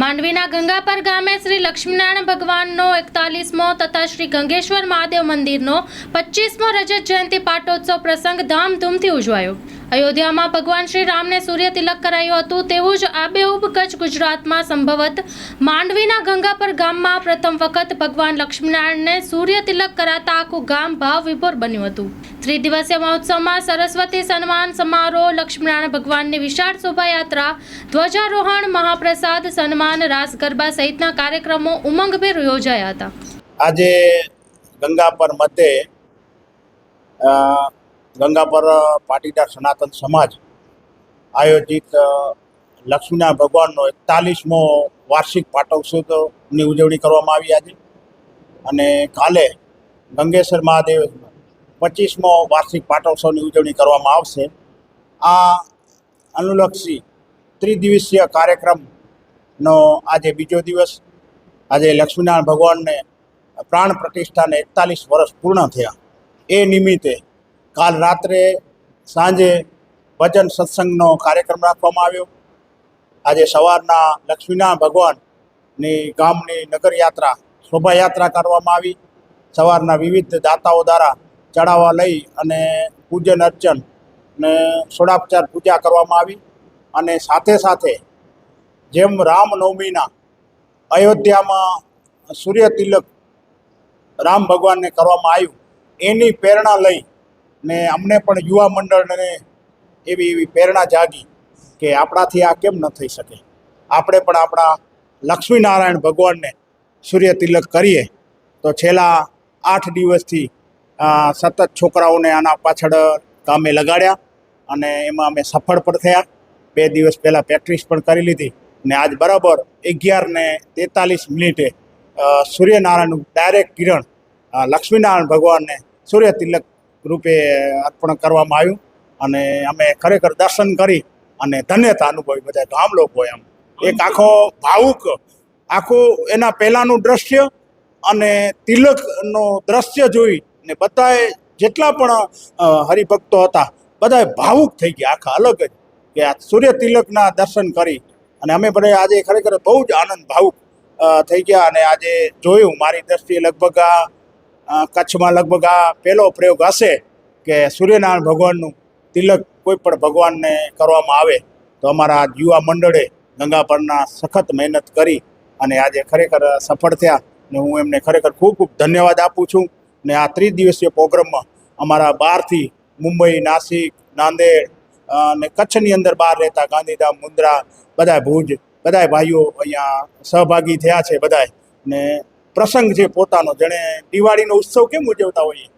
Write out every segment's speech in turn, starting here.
માંડવીના ગંગાપર ગામે શ્રી લક્ષ્મીનારાયણ ભગવાનનો એકતાલીસમો તથા શ્રી ગંગેશ્વર મહાદેવ મંદિરનો પચીસમો રજત જયંતિ પાટોત્સવ પ્રસંગ ધામધૂમથી ઉજવાયો. અયોધ્યામાં ભગવાન શ્રી રામને સૂર્ય તિલક કરાયું હતું તેવું જ આબેહૂબ કચ્છ ગુજરાતમાં સંભવત માંડવીના ગંગાપર ગામમાં પ્રથમ વખત ભગવાન લક્ષ્મીનારાયણને સૂર્ય તિલક કરાતા આખું ગામ ભાવ વિભોર બન્યું હતું. ત્રિદિવસીય મહોત્સવમાં સરસ્વતી સન્માન સમારોહ લક્ષ્મીનારાયણ ભગવાનની વિશાળ શોભાયાત્રા ધ્વજારોહણ મહાપ્રસાદ સન્માન રાસ ગરબા સહિતના કાર્યક્રમો ઉમંગભેર યોજાયા હતા. આજે ગંગા પર અ, ગંગાપર પાટીદાર સનાતન સમાજ આયોજિત લક્ષ્મીનારાયણ ભગવાનનો એકતાલીસમો વાર્ષિક પાટોત્સવની ઉજવણી કરવામાં આવી આજે. અને કાલે ગંગેશ્વર મહાદેવ પચીસમો વાર્ષિક પાટોત્સવની ઉજવણી કરવામાં આવશે. આ અનુલક્ષી ત્રિદિવસીય કાર્યક્રમનો આજે બીજો દિવસ. આજે લક્ષ્મીનારાયણ ભગવાનને પ્રાણ પ્રતિષ્ઠાને એકતાલીસ વર્ષ પૂર્ણ થયા. એ નિમિત્તે કાલ રાત્રે સાંજે ભજન સત્સંગનો કાર્યક્રમ રાખવામાં આવ્યો. આજે સવારના લક્ષ્મીનારાયણ ભગવાનની ગામની નગરયાત્રા, શોભાયાત્રા કરવામાં આવી. સવારના વિવિધ દાતાઓ દ્વારા ચડાવવા લઈ અને પૂજન અર્ચન ને સોડાપચાર પૂજા કરવામાં આવી. અને સાથે સાથે જેમ રામનવમીના અયોધ્યામાં સૂર્ય તિલક રામ ભગવાનને કરવામાં આવ્યું, એની પ્રેરણા લઈ ને અમને પણ યુવા મંડળને એવી એવી પ્રેરણા જાગી કે આપણાથી આ કેમ ન થઈ શકે. આપણે પણ આપણા લક્ષ્મીનારાયણ ભગવાનને સૂર્ય તિલક કરીએ તો છેલ્લા આઠ દિવસથી સતત છોકરાઓને આના પાછળ કામે લગાડ્યા અને એમાં અમે સફળ પણ થયા. બે દિવસ પહેલાં પ્રેક્ટિસ પણ કરી લીધી ને આજ બરાબર અગિયાર ને તેતાલીસ મિનિટે સૂર્યનારાયણનું ડાયરેક્ટ કિરણ લક્ષ્મીનારાયણ ભગવાનને સૂર્ય તિલક રૂપે અર્પણ કરવામાં આવ્યું અને અમે ખરેખર દર્શન કરી અને ધન્યતા અનુભવી બધા. ગામ લોકો એમ. એક આખો ભાવુક, આખું એના પહેલાંનું દ્રશ્ય અને તિલકનું દ્રશ્ય જોઈ ને બધાએ જેટલા પણ હરિભક્તો હતા, બધાએ ભાવુક થઈ ગયા. આખા અલગ જ કે આ સૂર્ય તિલકના દર્શન કરી અને અમે બધા આજે ખરેખર બહુ જ આનંદ, ભાવુક થઈ ગયા અને આજે જોયું. મારી દ્રષ્ટિએ લગભગ આ કચ્છમાં લગભગ આ પહેલો પ્રયોગ હશે કે સૂર્યનારાયણ ભગવાનનું તિલક કોઈ પણ ભગવાનને કરવામાં આવે તો અમારા યુવા મંડળે ગંગા પરના સખત મહેનત કરી અને આજે ખરેખર સફળ થયા ને હું એમને ખરેખર ખૂબ ખૂબ ધન્યવાદ આપું છું ને આ ત્રિદિવસીય પ્રોગ્રામમાં અમારા બહારથી મુંબઈ, નાસિક, નાંદેડ અને કચ્છની અંદર બહાર રહેતા ગાંધીધામ, મુન્દ્રા બધા ભુજ બધા ભાઈઓ અહીંયા સહભાગી થયા છે બધાય ને પ્રસંગ છે પોતાનો, જેણે દિવાળીનો ઉત્સવ કેમ ઉજવતા હોઈએ?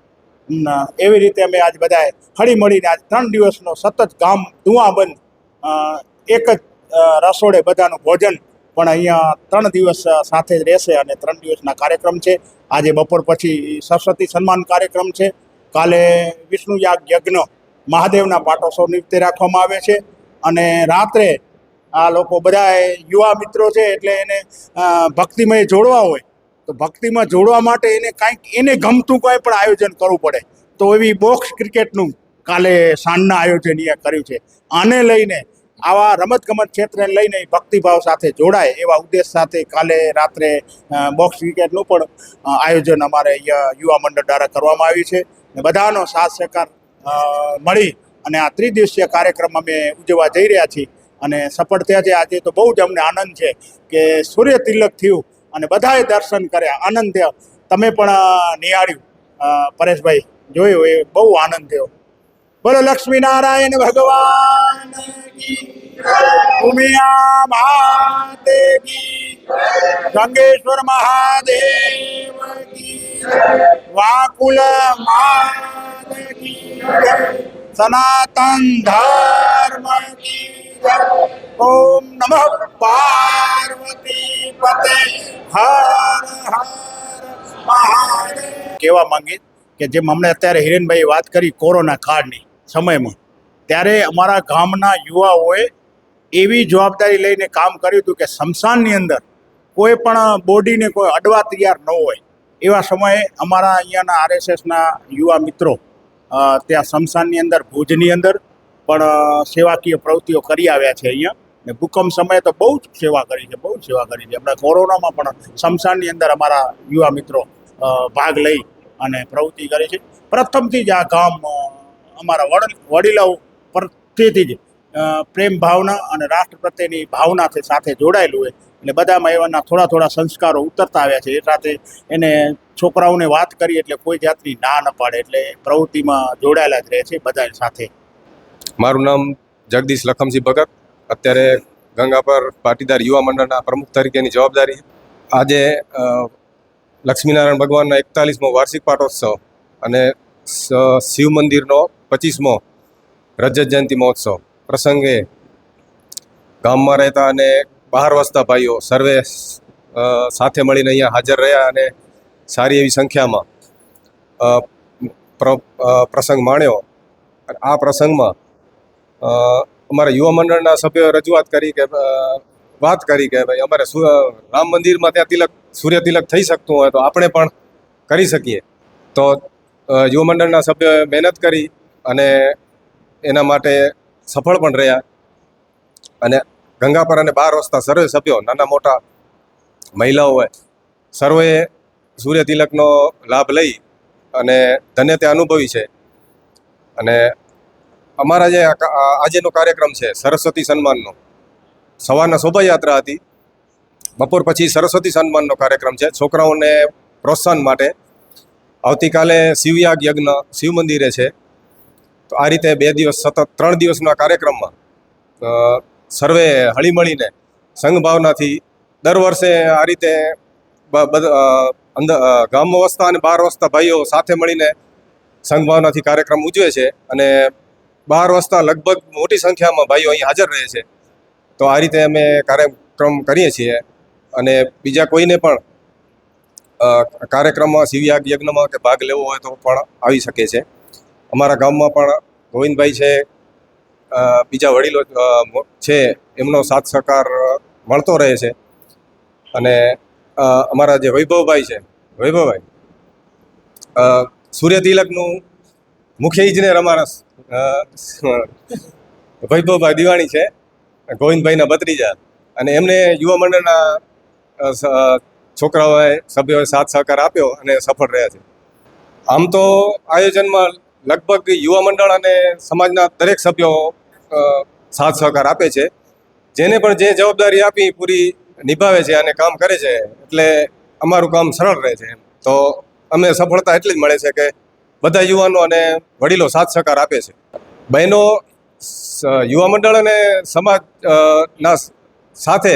એવી રીતે અમે આજ બધાએ હળી મળીને આજ ત્રણ દિવસનો સતત ગામ ધુઆબંધ એક જ રસોડે બધાનું ભોજન પણ અહીંયા ત્રણ દિવસ સાથે જ રહેશે અને ત્રણ દિવસના કાર્યક્રમ છે. આજે બપોર પછી સરસ્વતી સન્માન કાર્યક્રમ છે. કાલે વિષ્ણુ યાગ યજ્ઞ મહાદેવના પાટોત્સવ નિમિત્તે રાખવામાં આવે છે. અને રાત્રે આ લોકો બધા યુવા મિત્રો છે એટલે એને ભક્તિમય જોડવા હોય તો ભક્તિમાં જોડવા માટે એને કાંઈક, એને ગમતું કોઈ પણ આયોજન કરવું પડે. તો એવી બોક્સ ક્રિકેટનું કાલે સાંજના આયોજન અહીંયા કર્યું છે. આને લઈને આવા રમતગમત ક્ષેત્રને લઈને ભક્તિભાવ સાથે જોડાય એવા ઉદ્દેશ સાથે કાલે રાત્રે બોક્સ ક્રિકેટનું પણ આયોજન અમારે યુવા મંડળ દ્વારા કરવામાં આવ્યું છે. ને બધાનો સાથ સહકાર મળી અને આ ત્રિદિવસીય કાર્યક્રમ અમે ઉજવવા જઈ રહ્યા છીએ. અને સફળ થયા છે. આજે તો બહુ જ અમને આનંદ છે કે સૂર્ય તિલક થયું અને બધાએ દર્શન કર્યા. આનંદ થયો. તમે પણ નિહાળ્યું. પરેશભાઈ જોયું, એ બહુ આનંદ થયો. બોલો લક્ષ્મી નારાયણ ભગવાન ઉમિયા મહાતે ગંગેશ્વર મહાદેવ વાકુલ સનાતન ધર્મ. ઓમ નમઃ પાર્વતી પતે હર હર મહાદેવ કહેવા માંગે કે જેમ હમણે અત્યારે હિરેનભાઈએ વાત કરી કોરોના કાળની સમયમાં, ત્યારે અમારા ગામના યુવાઓએ એવી જવાબદારી લઈને કામ કર્યું હતું કે શમશાનની અંદર કોઈ પણ બોડીને કોઈ અડવા તૈયાર ન હોય, એવા સમયે અમારા અહીંયાના આરએસએસના યુવા મિત્રો ત્યાં શમશાનની અંદર, ભુજની અંદર પણ સેવાકીય પ્રવૃત્તિઓ કરી આવ્યા છે અહીંયા. ને ભૂકંપ સમયે તો બહુ જ સેવા કરી છે, બહુ જ સેવા કરી છે. આપણે કોરોનામાં પણ શમશાનની અંદર અમારા યુવા મિત્રો ભાગ લઈ અને પ્રવૃત્તિ કરી છે. પ્રથમથી જ આ ગામ અમારા વડ વડીલાઓ પ્રત્યેથી જ પ્રેમ ભાવના અને રાષ્ટ્ર પ્રત્યેની ભાવનાથી સાથે જોડાયેલું હોય. એટલે બધામાં એવાના થોડા થોડા સંસ્કારો ઉતરતા આવ્યા છે. એ સાથે એને છોકરાઓને વાત કરી એટલે કોઈ જાતની ના ન પાડે એટલે પ્રવૃત્તિમાં જોડાયેલા જ રહે છે બધા સાથે. મારું નામ જગદીશ લખમસિંહ ભગત. અત્યારે ગંગાપર પાટીદાર યુવા મંડળના પ્રમુખ તરીકેની જવાબદારી. આજે લક્ષ્મીનારાયણ ભગવાનના એકતાલીસમો વાર્ષિક પાટોત્સવ અને શિવ મંદિરનો પચીસમો રજત જયંતિ મહોત્સવ. પ્રસંગે ગામમાં રહેતા અને બહાર વસતા ભાઈઓ સર્વે સાથે મળીને અહીંયા હાજર રહ્યા અને સારી એવી સંખ્યામાં પ્ર- પ્રસંગ માણ્યો. આ પ્રસંગમાં અમારા યુવા મંડળના સભ્યોએ રજૂઆત કરી કે વાત કરી કે ભાઈ અમારે રામ મંદિરમાં ત્યાં તિલક, સૂર્ય તિલક થઈ શકતું હોય તો આપણે પણ કરી શકીએ. તો યુવા મંડળના સભ્યોએ મહેનત કરી અને એના માટે સફળ પણ રહ્યા. અને ગંગાપર અને બાર રસ્તા સર્વે સભ્યો, નાના મોટા મહિલાઓ હોય સર્વે સૂર્ય તિલકનો લાભ લઈ અને ધન્યતા અનુભવી છે. અને અમારા જે આજેનો કાર્યક્રમ છે, સરસ્વતી સન્માનનો. સવારના શોભાયાત્રા હતી. બપોર પછી સરસ્વતી સન્માનનો કાર્યક્રમ છે. છોકરાઓને પ્રોત્સાહન માટે આવતીકાલે શિવયાગ યજ્ઞ, શિવ મંદિરે છે. તો આ રીતે બે દિવસ સતત, ત્રણ દિવસના કાર્યક્રમમાં સર્વે હળીમળીને સંઘભાવનાથી દર વર્ષે આ રીતે અંદર ગામ વસતા અને બહાર વસતા ભાઈઓ સાથે મળીને સંઘભાવનાથી કાર્યક્રમ ઉજવે છે. અને બહાર વસતા લગભગ મોટી સંખ્યામાં ભાઈઓ અહીં હાજર રહે છે. તો આ રીતે અમે કાર્યક્રમ કરીએ છીએ અને બીજા કોઈને પણ કાર્યક્રમમાં શિવયાગ યજ્ઞમાં કે ભાગ લેવો હોય તો પણ આવી શકે છે. અમારા ગામમાં પણ ગોવિંદભાઈ છે બીજા વડીલો છે, એમનો સાથ સહકાર મળતો રહે છે. અને અમારા જે વૈભવભાઈ છે, વૈભવભાઈ સૂર્ય તિલકનું મુખ્ય ઇજનેર અમારા વૈભવભાઈ દિવાણી છે, ગોવિંદભાઈના ભત્રીજા. અને એમને યુવા મંડળના છોકરાઓએ, સભ્યોએ સાથ સહકાર આપ્યો અને સફળ રહ્યા છે. આમ તો આયોજનમાં લગભગ યુવા મંડળ અને સમાજના દરેક સભ્યો સાથ સહકાર આપે છે. જેને પણ જે જવાબદારી આપી પૂરી નિભાવે છે અને કામ કરે છે, એટલે અમારું કામ સરળ રહે છે તો અમને સફળતા એટલી જ મળે છે કે બધા યુવાનો અને વડીલો સાથ સહકાર આપે છે. બહેનો યુવા મંડળ અને સમાજ ના સાથે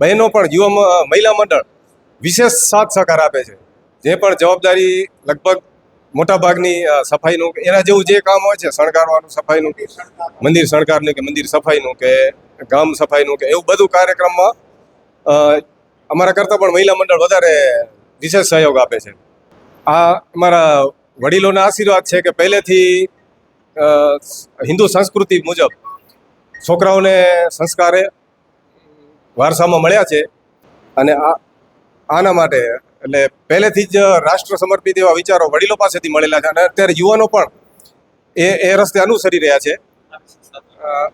બહેનો પણ યુવા મહિલા મંડળ વિશેષ સાથ સહકાર આપે છે. જે પણ જવાબદારી લગભગ મોટાભાગની સફાઈનું એના જેવું જે કામ હોય છે, શણગારવાનું સફાઈનું કે મંદિર શણગારનું કે મંદિર સફાઈનું કે ગામ સફાઈનું કે એવું બધું કાર્યક્રમમાં અમારા કરતાં પણ મહિલા મંડળ વધારે વિશેષ સહયોગ આપે છે. આ અમારા વડીલોના આશીર્વાદ છે કે પહેલેથી હિન્દુ સંસ્કૃતિ મુજબ છોકરાઓને સંસ્કારે વારસામાં મળ્યા છે અને આ, આના માટે, એટલે પહેલેથી જ રાષ્ટ્ર સમર્પિત એવા વિચારો વડીલો પાસેથી મળેલા છે અને અત્યારે યુવાનો પણ એ એ રસ્તે અનુસરી રહ્યા છે.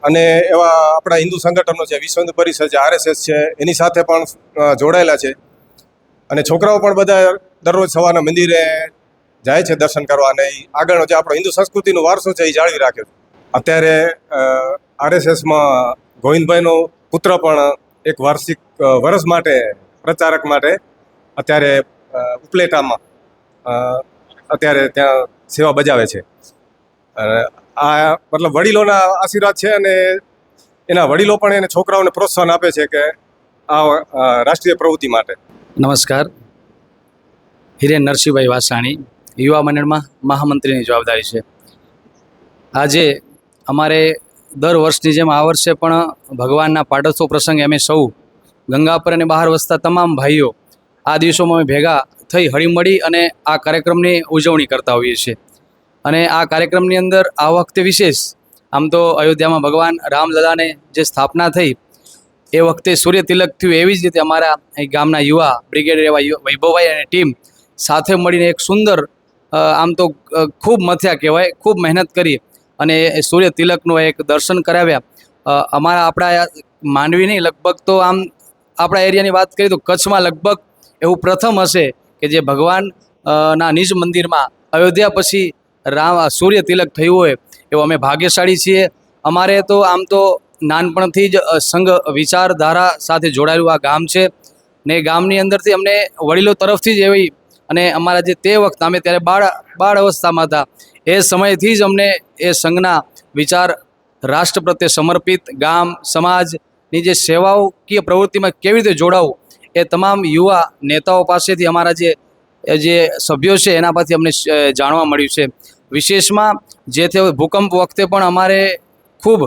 અને એવા આપણા હિન્દુ સંગઠનો છે, વિશ્વ હિન્દુ પરિષદ છે, આરએસએસ છે, એની સાથે પણ જોડાયેલા છે. અને છોકરાઓ પણ બધા દરરોજ સવારના મંદિરે જાય છે દર્શન કરવા અને આગળનો જે આપણો હિન્દુ સંસ્કૃતિનો વારસો છે એ જાળવી રાખ્યો છે. અત્યારે આરએસએસમાં ગોવિંદભાઈનો પુત્ર પણ એક વાર્ષિક વર્ષ માટે, પ્રચારક માટે અત્યારે ઉપલેટામાં અત્યારે ત્યાં સેવા બજાવે છે. આ મતલબ વડીલોના આશીર્વાદ છે અને એના વડીલો પણ એને છોકરાઓને પ્રોત્સાહન આપે છે કે આ રાષ્ટ્રીય પ્રવૃત્તિ માટે. નમસ્કાર. હિરેન નરસિંહભાઈ વાસાણી યુવા મંડળમાં મહામંત્રીની જવાબદારી છે. આજે અમારે દર વર્ષની જેમ આ વર્ષે પણ ભગવાનના પાટોત્સવ પ્રસંગે અમે સૌ ગંગાપર અને બહાર વસતા તમામ ભાઈઓ આ દિવસોમાં અમે ભેગા થઈ હળીમળી અને આ કાર્યક્રમની ઉજવણી કરતા હોઈએ છીએ. અને આ કાર્યક્રમની અંદર આ વખતે વિશેષ આમ તો અયોધ્યામાં ભગવાન રામલલાને જે સ્થાપના થઈ એ વખતે સૂર્ય તિલક થયું એવી જ રીતે અમારા ગામના યુવા બ્રિગેડ એવા વૈભવભાઈ અને ટીમ સાથે મળીને એક સુંદર આમ તો ખૂબ મથ્યા કહેવાય, ખૂબ મહેનત કરી અને સૂર્ય તિલકનું એક દર્શન કરાવ્યા. અમારા આપણા માંડવીની લગભગ તો આમ આપણા એરિયાની વાત કરીએ તો કચ્છમાં લગભગ એવું પ્રથમ હશે કે જે ભગવાન ના નિજ મંદિરમાં અયોધ્યા પછી રામ, સૂર્ય તિલક થયું હોય એવું અમે ભાગ્યશાળી છીએ. અમારે તો આમ તો નાનપણથી જ સંઘ વિચારધારા સાથે જોડાયેલું આ ગામ છે ને ગામની અંદરથી અમને વડીલો તરફથી જ એવી અને અમારા જે તે વખત અમે ત્યારે બાળ બાળ અવસ્થામાં હતા, એ સમયથી જ અમને એ સંઘના વિચાર રાષ્ટ્ર પ્રત્યે સમર્પિત, ગામ સમાજની જે સેવાઓકીય પ્રવૃત્તિમાં કેવી રીતે જોડાવું, એ તમામ યુવા નેતાઓ પાસેથી અમારા જે જે સભ્યો છે, એના પરથી અમને જાણવા મળ્યું છે. વિશેષમાં જે તે ભૂકંપ વખતે પણ અમારે ખૂબ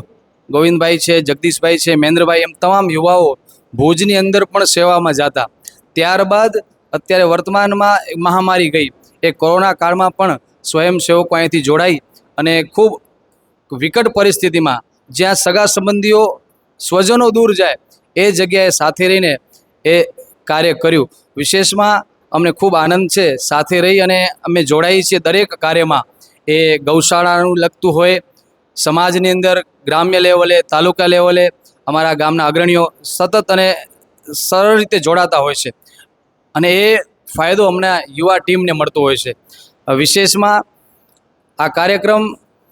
ગોવિંદભાઈ છે, જગદીશભાઈ છે, મહેન્દ્રભાઈ, એમ તમામ યુવાઓ ભુજની અંદર પણ સેવામાં જતા. ત્યારબાદ અત્યારે વર્તમાનમાં મહામારી ગઈ. એ કોરોના કાળમાં પણ સ્વયંસેવકો અહીંથી જોડાઈ અને ખૂબ વિકટ પરિસ્થિતિમાં જ્યાં સગા સંબંધીઓ, સ્વજનો દૂર જાય, એ જગ્યાએ સાથે રહીને એ કાર્ય કર્યું. વિશેષમાં અમને ખૂબ આનંદ છે સાથે રહી અને અમે જોડાઈએ છીએ દરેક કાર્યમાં. એ ગૌશાળાનું લગતું હોય, સમાજની અંદર, ગ્રામ્ય લેવલે, તાલુકા લેવલે અમારા ગામના અગ્રણીઓ સતત અને સરળ રીતે જોડાતા હોય છે. અને એ ફાયદો અમને યુવા ટીમને મળતો હોય છે. વિશેષમાં આ કાર્યક્રમ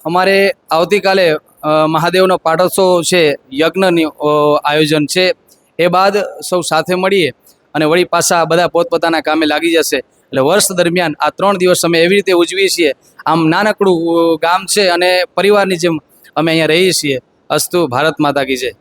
અમારે આવતીકાલે મહાદેવનો પાટોત્સવ છે, યજ્ઞની આયોજન છે. એ બાદ સૌ સાથે મળીએ અને વળી પાછા બધા પોતપોતાના કામે લાગી જશે. એટલે વર્ષ દરમિયાન આ ત્રણ દિવસ અમે એવી રીતે ઉજવીએ છીએ. આમ નાનકડું ગામ છે અને પરિવારની જેમ અમે અહીંયા રહીએ છીએ. અસ્તુ ભારત માતા કી જય.